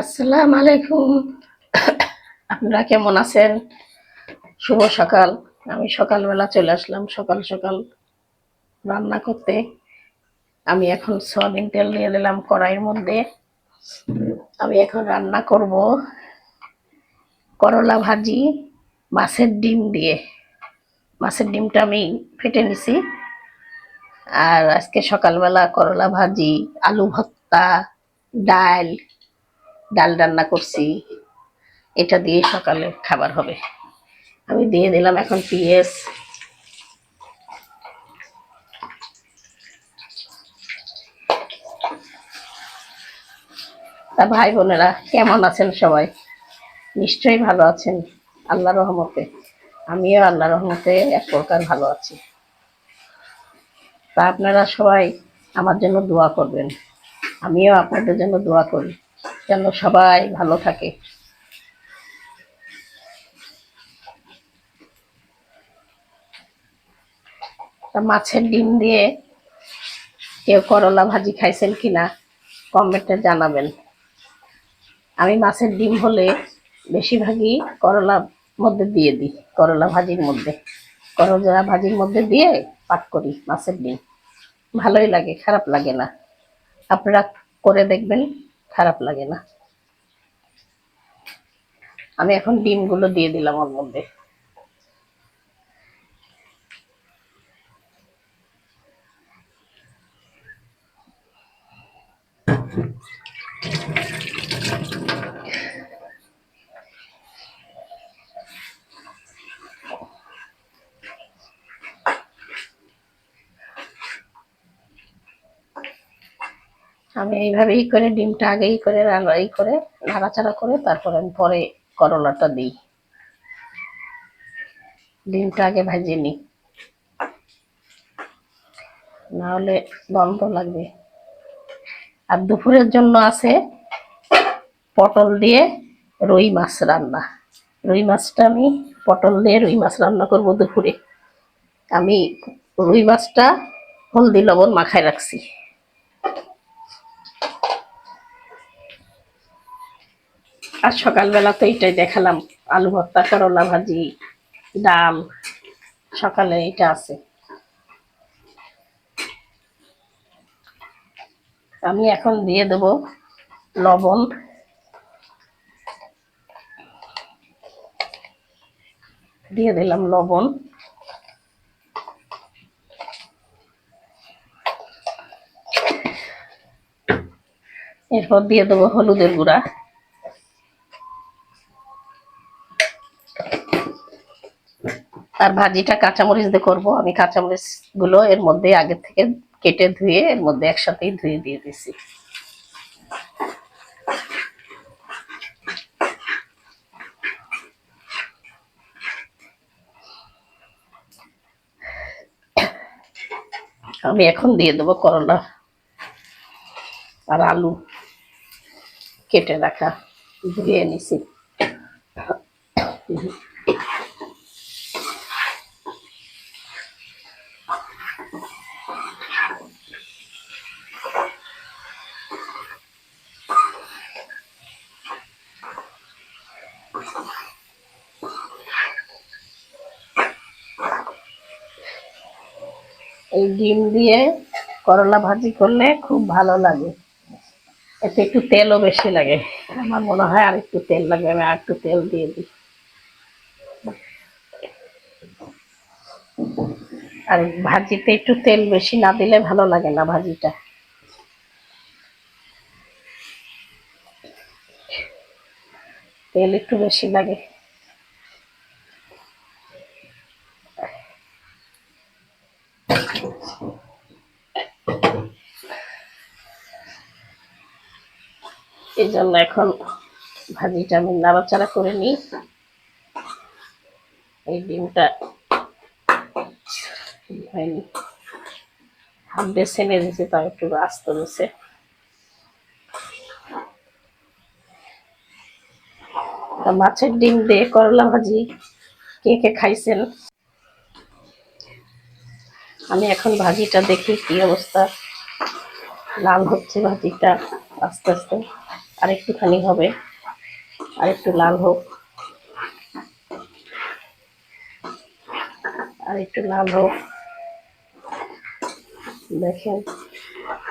আসসালামু আলাইকুম। আপনারা কেমন আছেন? শুভ সকাল। আমি সকালবেলা চলে আসলাম, সকাল সকাল রান্না করতে। আমি এখন সয়াবিন তেল নিয়ে দিলাম কড়াইয়ের মধ্যে। আমি এখন রান্না করব করলা ভাজি, মাছের ডিম দিয়ে। মাছের ডিমটা আমি ফেটে নিছি। আর আজকে সকালবেলা করলা ভাজি, আলু ভর্তা, ডাল ডাল রান্না করছি। এটা দিয়ে সকালে খাবার হবে। আমি দিয়ে দিলাম এখন পিএস তা ভাই বোনেরা, কেমন আছেন সবাই? নিশ্চয়ই ভালো আছেন, আল্লাহ রহমতে। আমিও আল্লাহ রহমতে এক প্রকার ভালো আছি। তা আপনারা সবাই আমার জন্য দোয়া করবেন। আমিও আপনাদের জন্য দোয়া করি। যেন সবাই ভালো থাকে। মাছের ডিম দিয়ে কেউ করলা ভাজি খাইছেন কিনা কমেন্টে জানাবেন। আমি মাছের ডিম হলে বেশিরভাগই করলা মধ্যে দিয়ে দিই, করলা ভাজির মধ্যে। করলা ভাজির মধ্যে দিয়ে পাক করি মাছের ডিম। ভালোই লাগে, খারাপ লাগে না। আপনারা করে দেখবেন। খারাপ লাগে না। আমি এখন ডিমগুলো দিয়ে দিলাম ওর মধ্যে। আমি এইভাবেই করে, ডিমটা আগেই করে এই করে, নাড়াচাড়া করে, তারপরে আমি পরে করলাটা দিই। ডিমটা আগে ভাজিয়ে নিই। নাহলে গন্ধ লাগবে। আর দুপুরের জন্য আছে পটল দিয়ে রুই মাছ রান্না। রুই মাছটা আমি পটল দিয়ে রুই মাছ রান্না করব দুপুরে। আমি রুই মাছটা হলদি লবণ মাখায় রাখছি। আর সকালবেলা তো এইটাই দেখালাম, আলু ভর্তা, করলা ভাজি, ডাল, সকালে এটা আছে। আমি এখন দিয়ে দেব লবণ। দিয়ে দিলাম লবণ। এরপর দিয়ে দেবো হলুদের গুঁড়া। আর ভাজিটা কাঁচামরিচ দিয়ে করব। আমি কাঁচামরিচগুলো এর মধ্যে আগে থেকে কেটে ধুয়ে এর মধ্যে একসাথেই ধুয়ে দিয়ে দিছি। আমি এখন দিয়ে দেবো করলা আর আলু কেটে রাখা। ধুয়ে নিছি। এই ডিম দিয়ে করলা ভাজি করলে খুব ভালো লাগে। এতে একটু তেলও বেশি লাগে। আমার মনে হয় আর একটু তেল লাগবে আমি আর একটু তেল দিয়ে দিই। আর ভাজিতে একটু তেল বেশি না দিলে ভালো লাগে না ভাজিটা। তেল একটু বেশি লাগে। এই জন্য এখন ভাজিটা আমি নাড়াচাড়া করে নিই। এই ডিমটা হয়নি হাত বেছে নিয়ে দিয়েছে, তাও একটু আস্ত তা মাছের ডিম দিয়ে করলা ভাজি, কে কে খাইছেন? আমি এখন ভাজিটা দেখি কি অবস্থা। লাল হচ্ছে ভাজিটা, আস্তে আস্তে। আর একটুখানি হবে আর একটু লাল হোক। আর একটু লাল হোক। দেখেন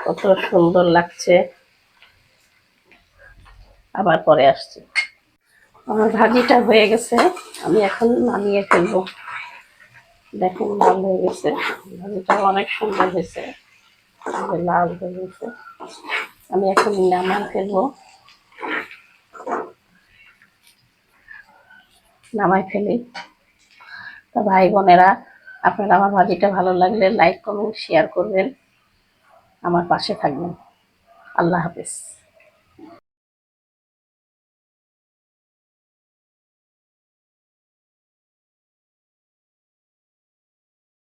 কত সুন্দর লাগছে। আবার পরে আসছি। আমার ভাজিটা হয়ে গেছে, আমি এখন নামিয়ে ফেলব। দেখুন লাল হয়ে গেছে। ভাজিটা অনেক সুন্দর হয়েছে। লাল হয়ে গেছে। আমি এখন নামায় ফেলব। নামাই ফেলি। তো ভাই বোনেরা, আপনারা আমার ভাজিটা ভালো লাগলে লাইক করুন শেয়ার করবেন। আমার পাশে থাকবেন। আল্লাহ হাফেজ।